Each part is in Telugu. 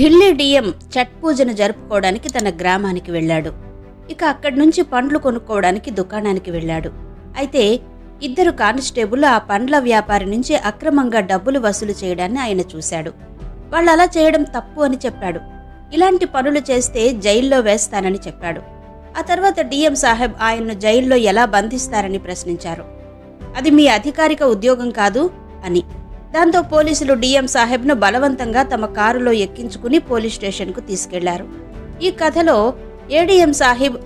ఢిల్లీ డిఎం ఛట్ పూజను జరుపుకోవడానికి తన గ్రామానికి వెళ్ళాడు. ఇక అక్కడి నుంచి పండ్లు కొనుక్కోవడానికి దుకాణానికి వెళ్ళాడు. అయితే ఇద్దరు కానిస్టేబుల్ ఆ పండ్ల వ్యాపారి నుంచి అక్రమంగా డబ్బులు వసూలు చేయడాన్ని ఆయన చూశాడు. వాళ్ళు అలా చేయడం తప్పు అని చెప్పాడు. ఇలాంటి పనులు చేస్తే జైల్లో వేస్తానని చెప్పాడు. ఆ తర్వాత డిఎం సాహెబ్ ఆయన్ను జైల్లో ఎలా బంధిస్తారని ప్రశ్నించారు. అది మీ అధికారిక ఉద్యోగం కాదు అని. దాంతో పోలీసులు డిఎం సాహెబ్ను బలవంతంగా తమ కారులో ఎక్కించుకుని పోలీస్ స్టేషన్కు తీసుకెళ్ళారు. ఈ కథలో ఏడిఎం సాహిబ్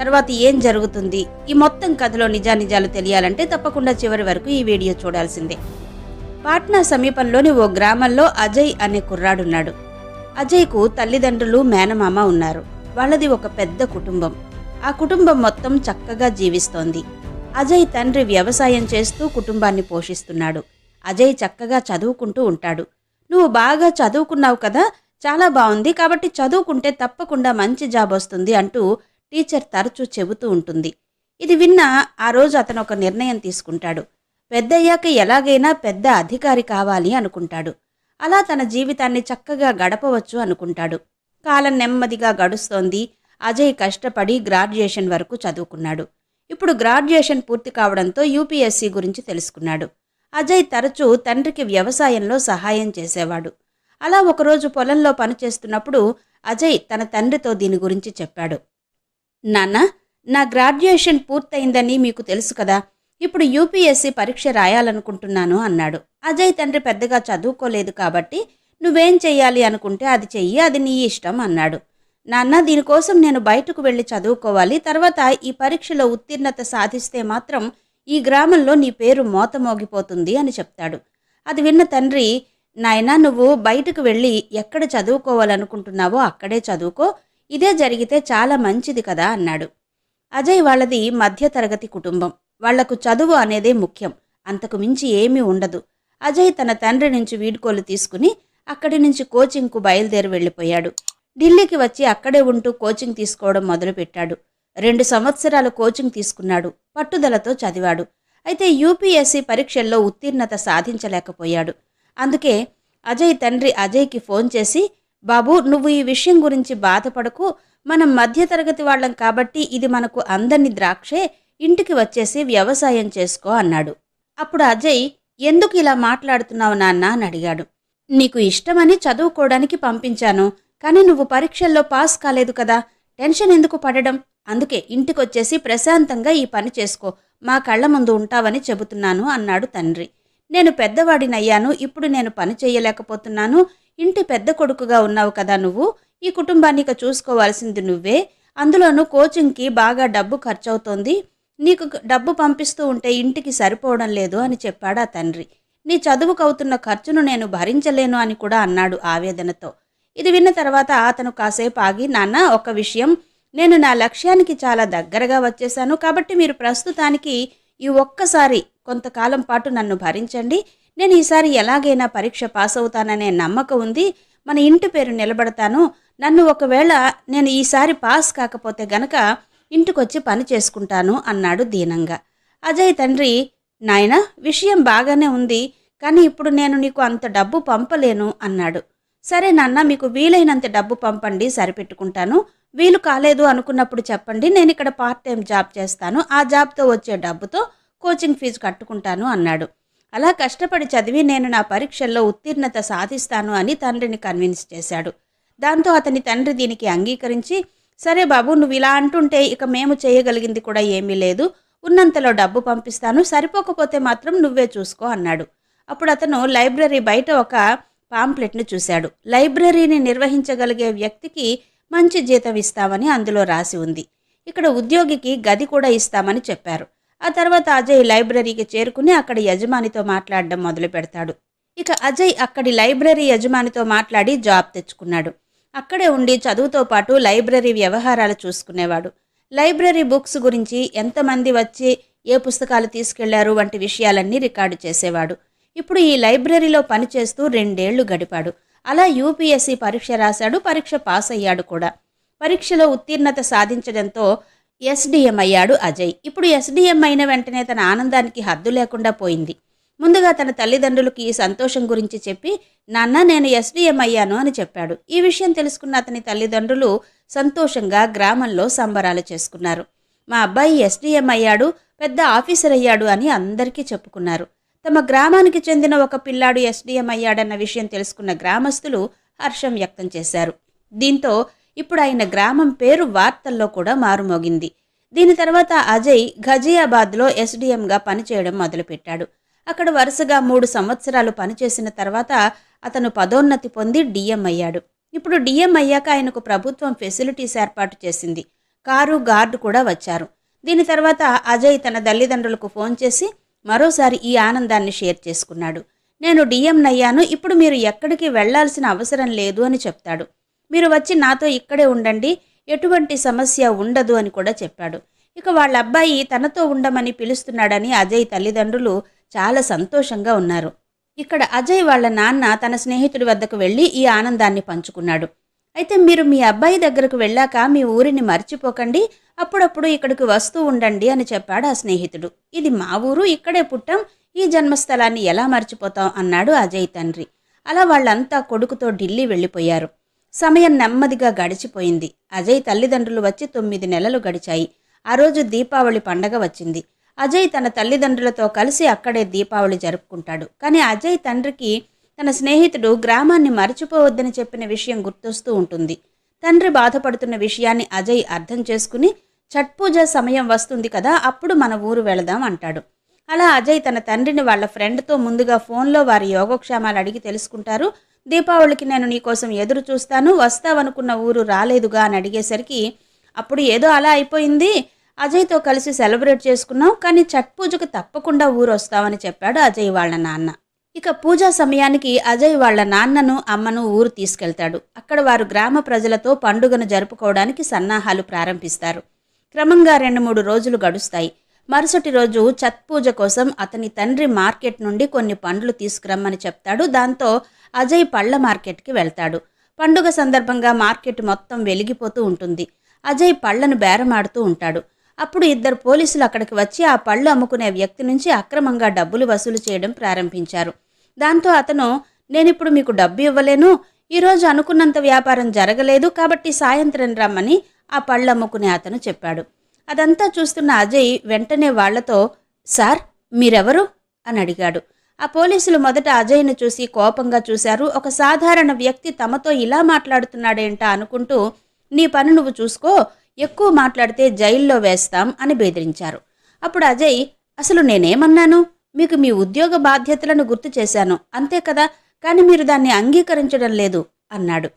తర్వాత ఏం జరుగుతుంది? ఈ మొత్తం కథలో నిజానిజాలు తెలియాలంటే తప్పకుండా చివరి వరకు ఈ వీడియో చూడాల్సిందే. పాట్నా సమీపంలోని ఓ గ్రామంలో అజయ్ అనే కుర్రాడున్నాడు. అజయ్కు తల్లిదండ్రులు మేనమామ ఉన్నారు. వాళ్ళది ఒక పెద్ద కుటుంబం. ఆ కుటుంబం మొత్తం చక్కగా జీవిస్తోంది. అజయ్ తండ్రి వ్యవసాయం చేస్తూ కుటుంబాన్ని పోషిస్తున్నాడు. అజయ్ చక్కగా చదువుకుంటూ ఉంటాడు. నువ్వు బాగా చదువుకున్నావు కదా చాలా బాగుంది కాబట్టి చదువుకుంటే తప్పకుండా మంచి జాబ్ వస్తుంది అంటూ టీచర్ తరచూ చెబుతూ ఉంటుంది. ఇది విన్న ఆ రోజు అతను ఒక నిర్ణయం తీసుకుంటాడు. పెద్దయ్యాక ఎలాగైనా పెద్ద అధికారి కావాలి అనుకుంటాడు. అలా తన జీవితాన్ని చక్కగా గడపవచ్చు అనుకుంటాడు. కాలం నెమ్మదిగా గడుస్తోంది. అజయ్ కష్టపడి గ్రాడ్యుయేషన్ వరకు చదువుకున్నాడు. ఇప్పుడు గ్రాడ్యుయేషన్ పూర్తి కావడంతో యూపీఎస్సీ గురించి తెలుసుకున్నాడు. అజయ్ తరచూ తండ్రికి వ్యవసాయంలో సహాయం చేసేవాడు. అలా ఒకరోజు పొలంలో పనిచేస్తున్నప్పుడు అజయ్ తన తండ్రితో దీని గురించి చెప్పాడు. నాన్న నా గ్రాడ్యుయేషన్ పూర్తయిందని మీకు తెలుసు కదా. ఇప్పుడు యూపీఎస్సీ పరీక్ష రాయాలనుకుంటున్నాను అన్నాడు. అజయ్ తండ్రి పెద్దగా చదువుకోలేదు కాబట్టి నువ్వేం చెయ్యాలి అనుకుంటే అది చెయ్యి అది నీ ఇష్టం అన్నాడు. నాన్న దీనికోసం నేను బయటకు వెళ్ళి చదువుకోవాలి. తర్వాత ఈ పరీక్షలో ఉత్తీర్ణత సాధిస్తే మాత్రం ఈ గ్రామంలో నీ పేరు మోతమోగిపోతుంది అని చెప్తాడు. అది విన్న తండ్రి నాయనా నువ్వు బయటకు వెళ్ళి ఎక్కడ చదువుకోవాలనుకుంటున్నావో అక్కడే చదువుకో. ఇదే జరిగితే చాలా మంచిది కదా అన్నాడు. అజయ్ వాళ్ళది మధ్యతరగతి కుటుంబం. వాళ్ళకు చదువు అనేదే ముఖ్యం. అంతకు మించి ఏమీ ఉండదు. అజయ్ తన తండ్రి నుంచి వీడ్కోలు తీసుకుని అక్కడి నుంచి కోచింగ్కు బయలుదేరి వెళ్ళిపోయాడు. ఢిల్లీకి వచ్చి అక్కడే ఉంటూ కోచింగ్ తీసుకోవడం మొదలుపెట్టాడు. రెండు సంవత్సరాలు కోచింగ్ తీసుకున్నాడు. పట్టుదలతో చదివాడు. అయితే యూపీఎస్సీ పరీక్షల్లో ఉత్తీర్ణత సాధించలేకపోయాడు. అందుకే అజయ్ తండ్రి అజయ్కి ఫోన్ చేసి బాబు నువ్వు ఈ విషయం గురించి బాధపడకు. మనం మధ్యతరగతి వాళ్ళం కాబట్టి ఇది మనకు అందరిని ద్రాక్షే. ఇంటికి వచ్చేసి వ్యవసాయం చేసుకో అన్నాడు. అప్పుడు అజయ్ ఎందుకు ఇలా మాట్లాడుతున్నావు నాన్న అని అడిగాడు. నీకు ఇష్టమని చదువుకోవడానికి పంపించాను. కానీ నువ్వు పరీక్షల్లో పాస్ కాలేదు కదా. టెన్షన్ ఎందుకు పడడం? అందుకే ఇంటికొచ్చేసి ప్రశాంతంగా ఈ పని చేసుకో. మా కళ్ళ ముందు ఉంటావని చెబుతున్నాను అన్నాడు తండ్రి. నేను పెద్దవాడినయ్యాను ఇప్పుడు నేను పని చేయలేకపోతున్నాను. ఇంటి పెద్ద కొడుకుగా ఉన్నావు కదా నువ్వు. ఈ కుటుంబాన్ని ఇక చూసుకోవాల్సింది నువ్వే. అందులోనూ కోచింగ్కి బాగా డబ్బు ఖర్చవుతోంది. నీకు డబ్బు పంపిస్తూ ఉంటే ఇంటికి సరిపోవడం లేదు అని చెప్పాడు ఆ తండ్రి. నీ చదువుకు అవుతున్న ఖర్చును నేను భరించలేను అని కూడా అన్నాడు ఆవేదనతో. ఇది విన్న తర్వాత అతను కాసేపు ఆగి నాన్న ఒక విషయం. నేను నా లక్ష్యానికి చాలా దగ్గరగా వచ్చేసాను కాబట్టి మీరు ప్రస్తుతానికి ఈ ఒక్కసారి కొంతకాలం పాటు నన్ను భరించండి. నేను ఈసారి ఎలాగైనా పరీక్ష పాస్ అవుతాననే నమ్మకం ఉంది. మన ఇంటి పేరు నిలబడతాను. నన్ను ఒకవేళ నేను ఈసారి పాస్ కాకపోతే గనక ఇంటికొచ్చి పని చేసుకుంటాను అన్నాడు దీనంగా. అజయ్ తండ్రి నాయన విషయం బాగానే ఉంది కానీ ఇప్పుడు నేను నీకు అంత డబ్బు పంపలేను అన్నాడు. సరే నాన్న మీకు వీలైనంత డబ్బు పంపండి సరిపెట్టుకుంటాను. వీలు కాలేదు అనుకున్నప్పుడు చెప్పండి నేను ఇక్కడ పార్ట్ టైం జాబ్ చేస్తాను. ఆ జాబ్తో వచ్చే డబ్బుతో కోచింగ్ ఫీజు కట్టుకుంటాను అన్నాడు. అలా కష్టపడి చదివి నేను నా పరీక్షల్లో ఉత్తీర్ణత సాధిస్తాను అని తండ్రిని కన్విన్స్ చేశాడు. దాంతో అతని తండ్రి దీనికి అంగీకరించి సరే బాబు నువ్వు ఇలా అంటుంటే ఇక మేము చేయగలిగింది కూడా ఏమీ లేదు. ఉన్నంతలో డబ్బు పంపిస్తాను. సరిపోకపోతే మాత్రం నువ్వే చూసుకో అన్నాడు. అప్పుడు అతను లైబ్రరీ బయట ఒక పాంప్లెట్ను చూశాడు. లైబ్రరీని నిర్వహించగలిగే వ్యక్తికి మంచి జీతం ఇస్తామని అందులో రాసి ఉంది. ఇక్కడ ఉద్యోగికి గది కూడా ఇస్తామని చెప్పారు. ఆ తర్వాత అజయ్ లైబ్రరీకి చేరుకుని అక్కడ యజమానితో మాట్లాడడం మొదలు పెడతాడు. ఇక అజయ్ అక్కడి లైబ్రరీ యజమానితో మాట్లాడి జాబ్ తెచ్చుకున్నాడు. అక్కడే ఉండి చదువుతో పాటు లైబ్రరీ వ్యవహారాలు చూసుకునేవాడు. లైబ్రరీ బుక్స్ గురించి ఎంతమంది వచ్చి ఏ పుస్తకాలు తీసుకెళ్ళారు వంటి విషయాలన్నీ రికార్డు చేసేవాడు. ఇప్పుడు ఈ లైబ్రరీలో పనిచేస్తూ రెండేళ్ళు గడిపాడు. అలా యూపీఎస్సీ పరీక్ష రాశాడు పరీక్ష పాస్ అయ్యాడు కూడా. పరీక్షలో ఉత్తీర్ణత సాధించడంతో ఎస్డిఎం అయ్యాడు అజయ్. ఇప్పుడు ఎస్డిఎం అయిన వెంటనే తన ఆనందానికి హద్దు లేకుండా పోయింది. ముందుగా తన తల్లిదండ్రులకి ఈ సంతోషం గురించి చెప్పి నాన్న నేను ఎస్డిఎం అయ్యాను అని చెప్పాడు. ఈ విషయం తెలుసుకున్న అతని తల్లిదండ్రులు సంతోషంగా గ్రామంలో సంబరాలు చేసుకున్నారు. మా అబ్బాయి ఎస్డిఎం అయ్యాడు పెద్ద ఆఫీసర్ అయ్యాడు అని అందరికీ చెప్పుకున్నారు. తమ గ్రామానికి చెందిన ఒక పిల్లాడు ఎస్డిఎం అయ్యాడన్న విషయం తెలుసుకున్న గ్రామస్తులు హర్షం వ్యక్తం చేశారు. దీంతో ఇప్పుడు ఆయన గ్రామం పేరు వార్తల్లో కూడా మారుమోగింది. దీని తర్వాత అజయ్ ఘజియాబాద్లో ఎస్డిఎంగా పనిచేయడం మొదలుపెట్టాడు. అక్కడ వరుసగా మూడు సంవత్సరాలు పనిచేసిన తర్వాత అతను పదోన్నతి పొంది డిఎం అయ్యాడు. ఇప్పుడు డిఎం అయ్యాక ఆయనకు ప్రభుత్వం ఫెసిలిటీస్ ఏర్పాటు చేసింది. కారు గార్డు కూడా వచ్చారు. దీని తర్వాత అజయ్ తన తల్లిదండ్రులకు ఫోన్ చేసి మరోసారి ఈ ఆనందాన్ని షేర్ చేసుకున్నాడు. నేను డిఎం నయ్యాను ఇప్పుడు మీరు ఎక్కడికి వెళ్ళాల్సిన అవసరం లేదు అని చెప్తాడు. మీరు వచ్చి నాతో ఇక్కడే ఉండండి ఎటువంటి సమస్య ఉండదు అని కూడా చెప్పాడు. ఇక వాళ్ళ అబ్బాయి తనతో ఉండమని పిలుస్తున్నాడని అజయ్ తల్లిదండ్రులు చాలా సంతోషంగా ఉన్నారు. ఇక్కడ అజయ్ వాళ్ళ నాన్న తన స్నేహితుడి వద్దకు వెళ్ళి ఈ ఆనందాన్ని పంచుకున్నాడు. అయితే మీరు మీ అబ్బాయి దగ్గరకు వెళ్ళాక మీ ఊరిని మర్చిపోకండి అప్పుడప్పుడు ఇక్కడికి వస్తూ ఉండండి అని చెప్పాడు ఆ స్నేహితుడు. ఇది మా ఊరు ఇక్కడే పుట్టాం ఈ జన్మస్థలాన్ని ఎలా మర్చిపోతాం అన్నాడు అజయ్ తండ్రి. అలా వాళ్ళంతా కొడుకుతో ఢిల్లీ వెళ్ళిపోయారు. సమయం నెమ్మదిగా గడిచిపోయింది. అజయ్ తల్లిదండ్రులు వచ్చి తొమ్మిది నెలలు గడిచాయి. ఆ రోజు దీపావళి పండగ వచ్చింది. అజయ్ తన తల్లిదండ్రులతో కలిసి అక్కడే దీపావళి జరుపుకుంటాడు. కానీ అజయ్ తండ్రికి తన స్నేహితుడు గ్రామాన్ని మరచిపోవద్దని చెప్పిన విషయం గుర్తొస్తూ ఉంటుంది. తండ్రి బాధపడుతున్న విషయాన్ని అజయ్ అర్థం చేసుకుని ఛట్ పూజ సమయం వస్తుంది కదా అప్పుడు మన ఊరు వెళదాం అంటాడు. అలా అజయ్ తన తండ్రిని వాళ్ళ ఫ్రెండ్తో ముందుగా ఫోన్లో వారి యోగక్షేమాలు అడిగి తెలుసుకుంటారు. దీపావళికి నేను నీకోసం ఎదురు చూస్తాను వస్తావనుకున్న ఊరు రాలేదుగా అని అడిగేసరికి అప్పుడు ఏదో అలా అయిపోయింది. అజయ్తో కలిసి సెలబ్రేట్ చేసుకున్నాం కానీ ఛట్ పూజకు తప్పకుండా ఊరు వస్తామని చెప్పాడు అజయ్ వాళ్ళ నాన్న. ఇక పూజా సమయానికి అజయ్ వాళ్ళ నాన్నను అమ్మను ఊరు తీసుకెళ్తాడు. అక్కడ వారు గ్రామ ప్రజలతో పండుగను జరుపుకోవడానికి సన్నాహాలు ప్రారంభిస్తారు. క్రమంగా రెండు మూడు రోజులు గడుస్తాయి. మరుసటి రోజు ఛత్ పూజ కోసం అతని తండ్రి మార్కెట్ నుండి కొన్ని పండ్లు తీసుకురమ్మని చెప్తాడు. దాంతో అజయ్ పళ్ళ మార్కెట్కి వెళ్తాడు. పండుగ సందర్భంగా మార్కెట్ మొత్తం వెలిగిపోతూ ఉంటుంది. అజయ్ పళ్ళను బేరమాడుతూ ఉంటాడు. అప్పుడు ఇద్దరు పోలీసులు అక్కడికి వచ్చి ఆ పళ్ళు అమ్ముకునే వ్యక్తి నుంచి అక్రమంగా డబ్బులు వసూలు చేయడం ప్రారంభించారు. దాంతో అతను నేనిప్పుడు మీకు డబ్బు ఇవ్వలేను. ఈరోజు అనుకున్నంత వ్యాపారం జరగలేదు కాబట్టి సాయంత్రం రమ్మని ఆ పళ్ళు అమ్ముకునే అతను చెప్పాడు. అదంతా చూస్తున్న అజయ్ వెంటనే వాళ్ళతో సార్ మీరెవరు? అని అడిగాడు. ఆ పోలీసులు మొదట అజయ్ను చూసి కోపంగా చూశారు. ఒక సాధారణ వ్యక్తి తమతో ఇలా మాట్లాడుతున్నాడేంటా అనుకుంటూ నీ పని నువ్వు చూసుకో. ఎక్కువ మాట్లాడితే జైల్లో వేస్తాం అని బెదిరించారు. అప్పుడు అజయ్ అసలు నేనేమన్నాను? మీకు మీ ఉద్యోగ బాధ్యతలను గుర్తు చేశాను. అంతే కదా? కానీ మీరు దాన్ని అంగీకరించడం లేదు అన్నాడు.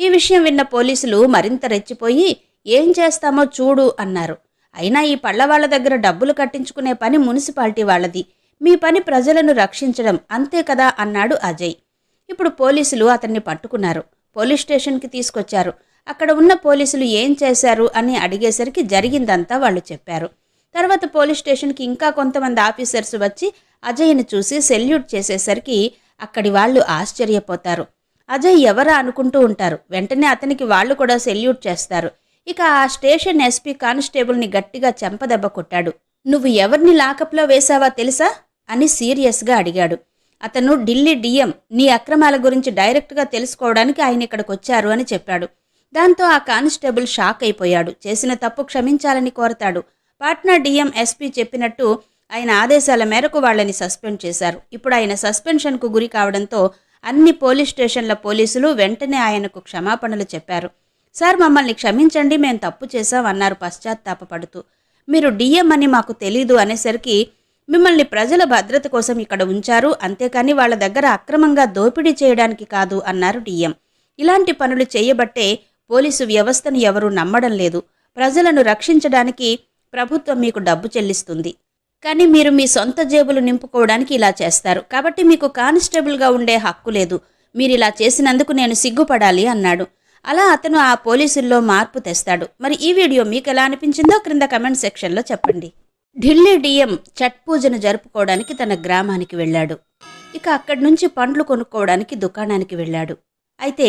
ఈ విషయం విన్న పోలీసులు మరింత రెచ్చిపోయి ఏం చేస్తామో చూడు అన్నారు. అయినా ఈ పళ్ళ వాళ్ళ దగ్గర డబ్బులు కట్టించుకునే పని మున్సిపాలిటీ వాళ్ళది. మీ పని ప్రజలను రక్షించడం అంతే కదా? అన్నాడు అజయ్. ఇప్పుడు పోలీసులు అతన్ని పట్టుకున్నారు. పోలీస్ స్టేషన్కి తీసుకొచ్చారు. అక్కడ ఉన్న పోలీసులు ఏం చేశారు అని అడిగేసరికి జరిగిందంతా వాళ్ళు చెప్పారు. తర్వాత పోలీస్ స్టేషన్కి ఇంకా కొంతమంది ఆఫీసర్స్ వచ్చి అజయ్ని చూసి సెల్యూట్ చేసేసరికి అక్కడి వాళ్ళు ఆశ్చర్యపోతారు. అజయ్ ఎవరా అనుకుంటూ ఉంటారు. వెంటనే అతనికి వాళ్ళు కూడా సెల్యూట్ చేస్తారు. ఇక ఆ స్టేషన్ ఎస్పీ కానిస్టేబుల్ని గట్టిగా చెంపదెబ్బ కొట్టాడు. నువ్వు ఎవరిని లాకప్లో వేశావా తెలుసా? అని సీరియస్గా అడిగాడు. అతను ఢిల్లీ డిఎం. నీ అక్రమాల గురించి డైరెక్ట్గా తెలుసుకోవడానికి ఆయన ఇక్కడికి వచ్చారు అని చెప్పాడు. దాంతో ఆ కానిస్టేబుల్ షాక్ అయిపోయాడు. చేసిన తప్పు క్షమించాలని కోరతాడు. పాట్నా డిఎం ఎస్పీ చెప్పినట్టు ఆయన ఆదేశాల మేరకు వాళ్ళని సస్పెండ్ చేశారు. ఇప్పుడు ఆయన సస్పెన్షన్కు గురి కావడంతో అన్ని పోలీస్ స్టేషన్ల పోలీసులు వెంటనే ఆయనకు క్షమాపణలు చెప్పారు. సార్ మమ్మల్ని క్షమించండి మేము తప్పు చేశాం అన్నారు పశ్చాత్తాపపడుతూ. మీరు డిఎం అని మాకు తెలీదు అనేసరికి మిమ్మల్ని ప్రజల భద్రత కోసం ఇక్కడ ఉంచారు. అంతేకాని వాళ్ళ దగ్గర అక్రమంగా దోపిడీ చేయడానికి కాదు అన్నారు డిఎం. ఇలాంటి పనులు చేయబట్టే పోలీసు వ్యవస్థను ఎవరూ నమ్మడం లేదు. ప్రజలను రక్షించడానికి ప్రభుత్వం మీకు డబ్బు చెల్లిస్తుంది. కానీ మీరు మీ సొంత జేబులు నింపుకోవడానికి ఇలా చేస్తారు. కాబట్టి మీకు కానిస్టేబుల్గా ఉండే హక్కు లేదు. మీరు ఇలా చేసినందుకు నేను సిగ్గుపడాలి అన్నాడు. అలా అతను ఆ పోలీసుల్లో మార్పు తెస్తాడు. మరి ఈ వీడియో మీకు ఎలా అనిపించిందో క్రింద కమెంట్ సెక్షన్లో చెప్పండి. ఢిల్లీ డిఎం ఛట్ పూజను జరుపుకోవడానికి తన గ్రామానికి వెళ్ళాడు. ఇక అక్కడి నుంచి పండ్లు కొనుక్కోవడానికి దుకాణానికి వెళ్ళాడు. అయితే